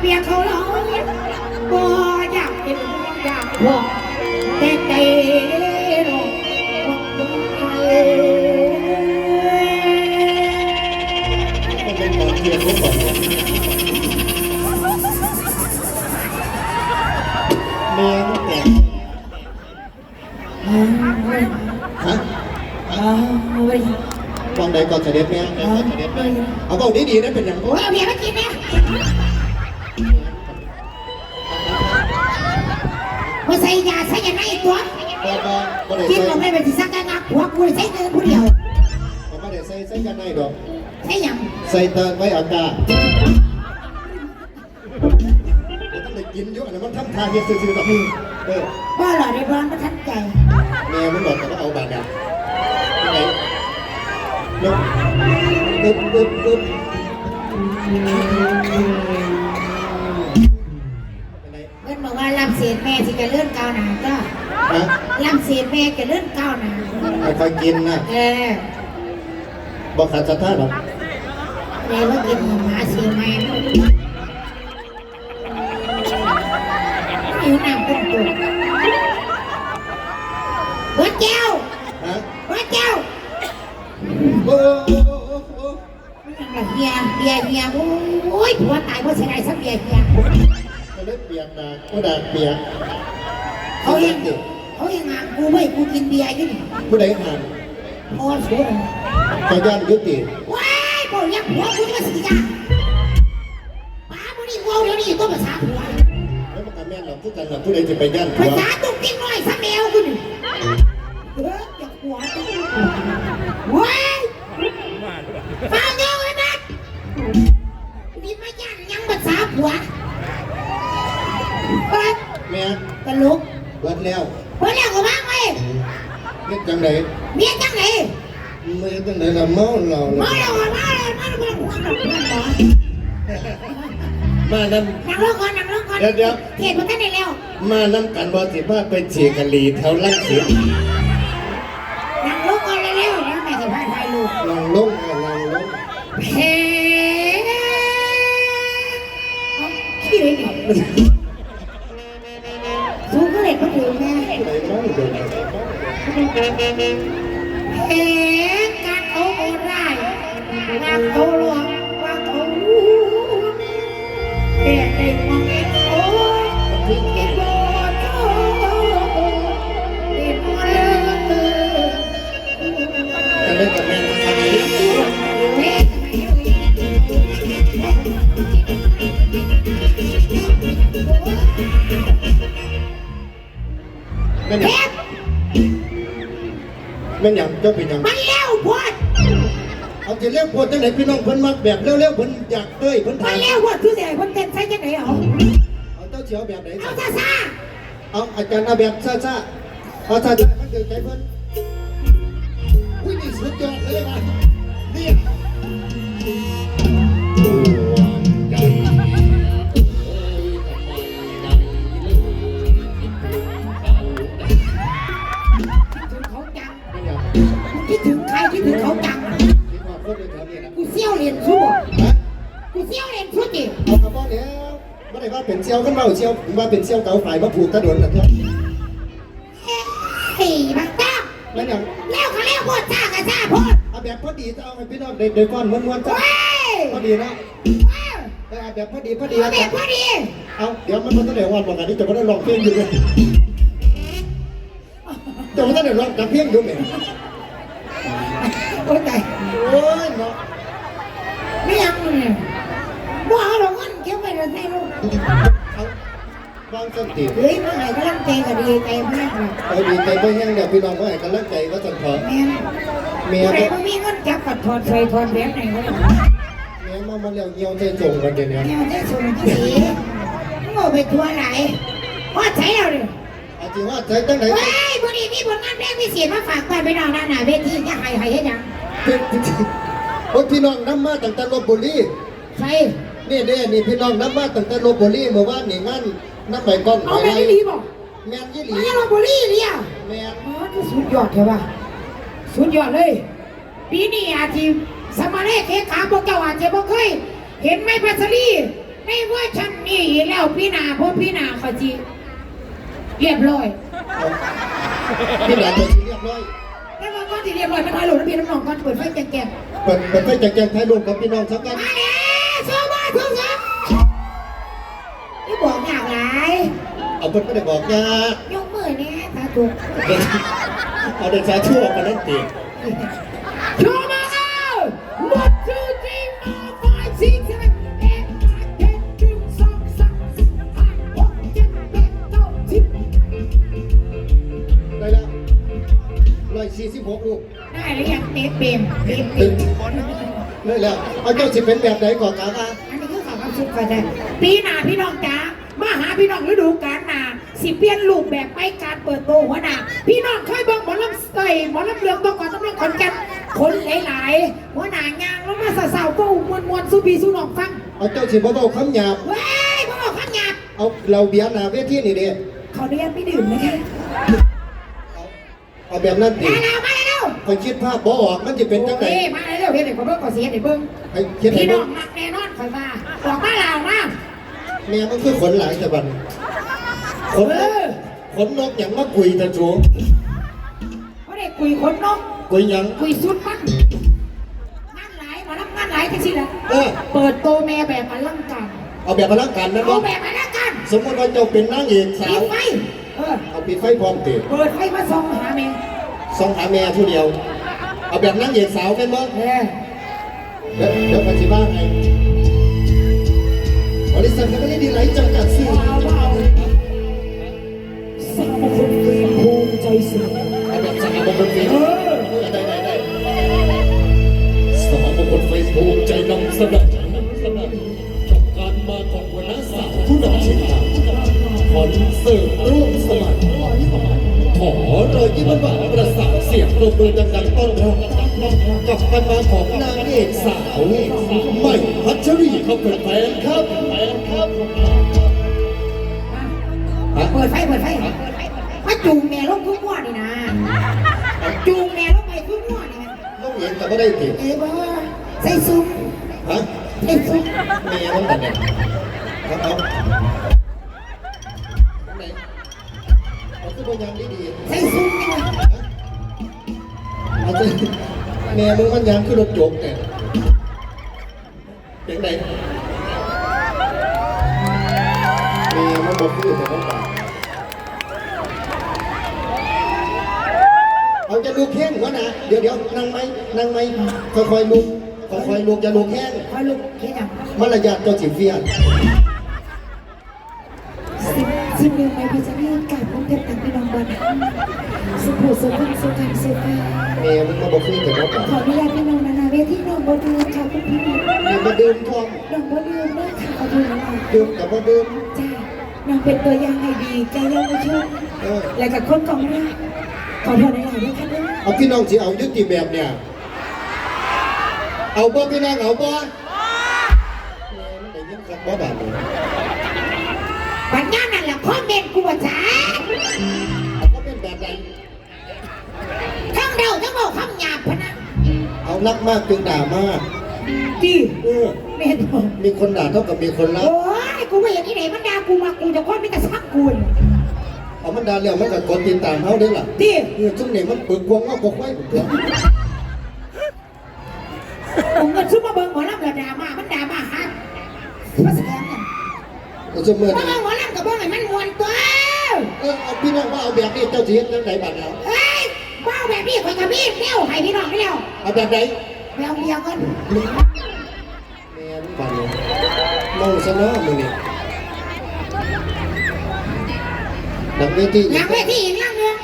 เบียเขาเราบ่อยากเป็นอยากบอกแต่ใจเรามันเป็นหมอเทียนทุกคนเมียมันแต่ฮะวงใดก่อนเสด็จแม่เอาเบาดีๆนะเป็นอย่างโอ้เอาเบียร์มกินนะม ใส่ยาใส่ยาไหนตัวบ่บ่บ่ได้กินใส่ลงไปเป็นสิสักการะหัวกูใส่เงินผู้เดียวบ่ได้ใส่ใส่กันในดอกใส่ยังใส่เติมไว้อากาศเดี๋ยวต้องได้กินเยอะนะมันทำทาเฮ็ดซื่อๆแบบนี้เออบ่หล่อได้ร้อนประทับใจแม่มันบอกแต่ว่าเอาบาดเนี่ยยังไงยกปึ๊บปึ๊บปึ๊บเป็น สียแม่ที่จะเลื่อนก้าวหนาก็ฮะลำเสียแม่จะเลื่อนก้าวหนาค่อยๆกินนะเออบอกขาดศรัทธาหรอกเลยว่ากินหมาเสียแม่หิวน้ำต้มตุ่มหัวเจ้าฮะหัวเจ้าโอ้โอ้โอ้โอ้โอ้เฮียเฮียเฮียโอ้ยผัวตายเพราะเสียดายสักเฮียเฮียก็ เลยเปียกดากก็ดากเปียกเขาเองเขาเองงานกูไม่กูกินเบียร์อยี่นี่ผู้ใดหันพอสวยขยันยุติว้ายบอกยังหัวกูนี่มาสิจ้าป้าบุนี่วัวเดี๋ยวนี้ต้องภาษาหัวแล้วมันก็แม่นหรอกผู้กันหรอกผู้ใดจะไปยันผัภาวษาตุ้งติ้งน้อยสัก ตลกเบิดแล้วเปิดแล้วก็ว่างไว้เฮ็ดจังไดเมียจังไหนเมื่อจังไดละเมาเรามาละแล้วมาแล้วมาแล้วมาแล้วมาแล้วมานํนั่งลงก่อนนั่งลงก่อนเดี๋ยวเดี๋ยวเทศมาท่านได้แล้วมานํกันบ่สิพาไปเชียร์กะลีแถวลังสิตนั่งลงก่อนเร็วๆแล้วแม่จะพาถ่ายรูปลองลงอะลองลงเฮ้ขี้เลยเนี่ แม่นทำนี้แม่นหยังแม่นหยังเจ้าเป็นหยังมันเร็วพอดเอาจะเรียกพวกจังไหนพี่น้องเพิ่นมักแบบเร็วๆเพิ่นอยากเต้ยเพิ่นมัถานมเร็วพอดคือเสียคนเต้นใส่จังไหนเหรอเอา เจ้าเฉียวแบบไหนเอาซาซาเอาอาจารย์เอาแบบซ่าๆเอาซ่าๆมันเกิดใจเพิ่นอุ้ยนี่สุดยอดเลยว่ะ เซียวว่าเป็นเซียวเก่าฝ่ายมาผูกกระโดนนะเถอะเฮ้ยบักตั้มแม่นหยังแล้วก็แล้วพอดซ่าก็ซ่าพอดเอาแบบพอดีจะเอาให้พี่น้องเด็กๆก้อนม้วนๆจ้ะเว้ยพอดีนะเออเอาแบบพอดีพอดีเอาอาแบจาบรย์พอดีเอาเดี๋ยวมันมันต้องเดี๋ยววันบอกกันนี่จะไม่ได้ลองเพลงอยู่เลยจะไม่ต้องเดี๋ยวลองกับเพลงอยู่ไหมโอ้ยใจโอ้ยเนาะไม่ยังเลยว่าเอาหรอกมันเก็บไว้ในลูกเอา วางสติเฮ้ยเมื่อไหร่ก็ร่างใจก็ดีใจมากเลยเอาดีใจเพื่อนเดี๋ยวพี่น้องก็ให้กำลังใจก็จะขอแม่เมียใครก็ไม่มีเงินจับกัดถอดใส่ถอดแบบไหนก็ได้เมียมามาเลี้ยวเงี้ยวใจจงกันเดี๋ยวนี้แนวได้ส่งที่สีมึงเอาไปทัวร์ไหนว่าใช้แล้วเลยอาจจะว่าใจตั้งไหนเฮ้ยบุรีมีผลงานเพลงพิเศษมาฝากไปไปนอนด้านหน้าเวทีจะให้ให้ให้ยังโอ้ยพี่น้องน้ำมาตั้งแต่ลบบุรีใช่นี่เด้นี่พี่น้องน้ำมาตั้งแต่ลบบุรีเมื่อวานนี่งั้น น้ำไปก้อนเอาแม่นี่ดีบอกแม่นยี่หลีไม่เราบุรีเนี่ยแม่นอ๋อที่สุดยอดใช่ป่ะสุดยอดเลย ปีนี้อาจจะสมาเลขเคขาพวกเจ้าอาจจะบ่เคย เห็นไหมพัสลีในเว่าฉันนี่แล้วพี่นาเพราะพี่นาเขาจีเรียบร้อยพี่หลานตัวสีเรียบร้อยแล้วมันก็ที่เรียบร้อยมันถอยหลงพี่น้ำหนองก่อนเปิดไฟแก่ๆเปิดเปิดไฟแจกๆถ่ายรูปกับพี่น้องสักกัน มาแล้ว เอาเพิ่นไม่ได้บอกยายกมือเนี่ยตาตุกเอาเด็กชายชั่วมานั่นตีโชว์มาเอา one two three four five six seven eight nine ten หนึ่งสองสามสี่ห้าหกเจ็ดแปดเก้าสิบได้แล้วร้อยสี่สิบหกลูกได้หรือยังเตะเปมเปมเปตึงมได้แล้วเอาเจ้าสิเป็นแบบไหนก่อนกาอะอันนี้คือข่าวคำชุดก่อนได้ปีหน้าพี่น้องจ๋ามาหาพี่น้องฤดูกาลหน้า สิเปลี่ยนรูปแบบไปการเปิดโตหัวหน้าพี่น้องเคยเบิ่งหมอลำเอ้ยหมอลำเรืองต้องก่อนต้องเรื่องขอนแก่นคนหลายๆหัวหน้างานแล้วมาสาวๆก็มวนมวนๆสู้พี่สู้น้องฟังเอาเจ้าสิบ่เบาคำหยาบเว้ยพ่อบอกข้างหยาบเอาเราเบียร์หนาเวทีนี่เด้ขออนุญาตไม่ดื่มนะคะเอาเอาแบบนั้นดิมาแล้วมาแล้วคอยคิดภาพบ่ออกมันจะเป็นจังไดโอ้ยมาแล้วเดี๋ยวเดี๋ยวผมเบิ่งก่อนเสียเดี๋ยวเบิ่งให้คิดให้พี่น้ดูองมักแน่นอนคอยมาบอกมาแล้วมาแม่มันคือขนหลายแต่บัด ขนนกขนนกอย่างมากุยตะจูงเขาได้คุยคนนกกุยหยังคุยสุดมันงานหลายหมารับงานหลายจังสิล่ะเออเปิดโตแม่แบบอลังการเอาแบบพลังการนั่นเอาบ่แบบอลังการสมมติว่าเจ้าเป็นนางเอกสาปิวดไฟเออเอาปิดไฟพร้อมติเปิดไฟมาส่องหาแม่ส่องหาแม่ผู้เดียว เอาแบบนางเอกสาวแม่นบ่เออเดี๋ยวเดี๋ยวปฏิบัติไงบริษัทก็ไม่ได้ดีไหลจำกัดสิ่งเอาเอา สียเอาแบบสหมงคลเฟซเอบุ๊กอได้ได้ได้สหมงคลเฟซบุ๊กใจนำเสนอกับการมาของหัวหน้าสาวผู้นำชิงคอนเสิร์ตร่วมสมัยขอรอยยิ้มหวานประสานเสียงปรบมือดังๆต้อนรับกับการมาของนางเอกสาวใหม่พัชรีเขาเป็นแฟนครับแฟนครับเปิดไฟเปิดไฟมา จูงแม่ลงทุ่งมั่วนี่นะ จูงแม่ลงไปทุ่งมั่วนี่นะต้องเห็นแต่ไม่ได้ติดเอ้ยบ่ใส่ซุ้มฮะใส่ซุ้มเมียมันเป็นไงครับเอาไหนเอาขึ้นบนยางดีดีใส่ซุ้มนี่นะๆเอาสิเมียมึงมันยางขึ้นรถจกเนี่ย ลูกแข้งวะนะเดี๋ยวเดี๋ยวนั่งไหมนั่งไหมค่อยๆลุกค่อยๆลุกอย่าลูกแข้งคอยลุกเฮ็ดหยังมารยาทเจ้าสิเฟียนสิบสิบเดือนไปพิจารณาการต้องเก็บตังค์พี่น้องบ้านสุขุสุขันสุขันสุขันเมียมันมาบอกขึ้นแต่ว่าขออนุญาตพี่น้องนานาเวทีน้องบ่ดืมค่ะคุณพี่เมียมาดื่มทองน้องบ่ดืมเด้อค่ะขอโทษนะดื่มแต่ว่าดื่มจ้าน้องเป็นตัวอย่างให้ดีใจเยาวชนเออและกับคนกองเรือ ขอโทษในหลายๆด้วยค่ะเด้อเอาพี่น้องสิเอายุติแบบเนี่ย เอาบ่พี่น้องเอาบ่เออมันได้ยินคำบ่บาดเลยปัญญานั่นแหละคอมเมนต์กูว่าจ้าเอาก็เป็นแบบใดทั้งเดาทั้งบอกคำหยาบพะนะเอานักมากจึงด่ามากจีเออเมนบอกมีคนด่าเท่ากับมีคนรักโอ้ยกูไม่เห็นที่ไหนมันด่ากูมากูจะคว้าไม่แต่ซักกูน เอามันด่าแล้วมันก็กดติดตามเฮาได้ล่ะจีเออจุ่มนี่มันปึกพวงว่าบ่ค่อยเถอะผมเงินซุปเปอร์เบิร์หมอลำกับด่ามามันด่ามาฮะภาษาเนี่ยก็ซุมื้อเพราะนี้ว่าหมอลำกับเบิร์ให้มันมวนตัวเออเอาพี่น้องว่าเอาแบบนี้เจ้าสิเฮ็ดจังไดบัดแล้วเฮ้ยว้าวแบบนี้คนกับพี่เลี้ยวให้พี่น้องเลี้ยวเอาแบบใดเลี้ยวเลี้ยวกันแม่นบัดนี้มองซะเนาะมื้อนี้ ดังเวทีหลังเวทีอีกเรื่องหนึง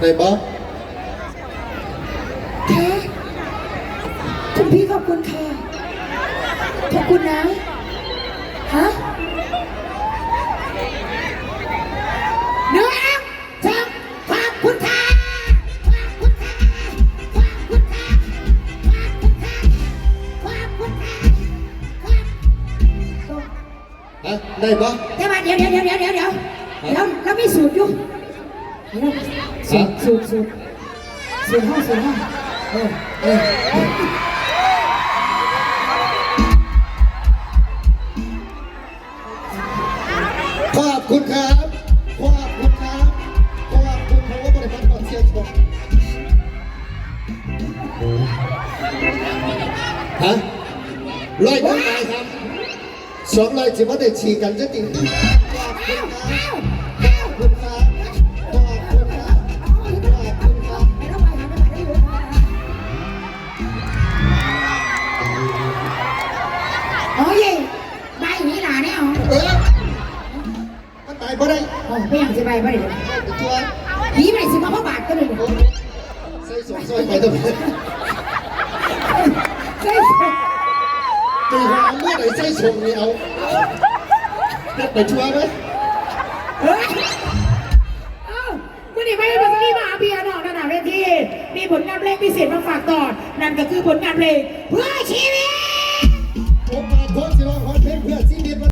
ได้บ่ค่ะคุณพี่ขอบคุณค่ะ ขอบคุณนะ ฮะ ได้ปะวเดี๋ยวเดี๋ยวเดี๋ยวเดี๋ยวเดี๋ยวเดี๋ยวเราเราไม่สูตรอยู่สูตรสูตรสูตรสูตรห้าสูตรห้าเออเออขอบคุณครับขอบคุณครับขอบคุณเขาก็บริพัตรคอนเสิร์ตผมฮะร้อยพันไง อบคุณครับไม่ต้องไปหาไม่ไปได้อยู่โอ้ยใบนี้หลาเนี่ยเหรอเออมันตายบ่ได้โอ้ไม่อยากจะไปไม่ได้ตัวผีไม่สิมาพ่อบาทก็เลยใส่สองซอยไปตรงนี้ ใช่ ตีหาเมื่อไหร่ใส่ส่งนี่เอาไปชัวร์ไหมเฮ้ยเอ้าวันนี้ไม่ได้มาที่นี่มาหาเบียร์หนอกนะดับเวทีมีผลงานเพลงพิเศษมาฝากต่อนั่นก็คือผลงานเพลงเพื่อชีวิต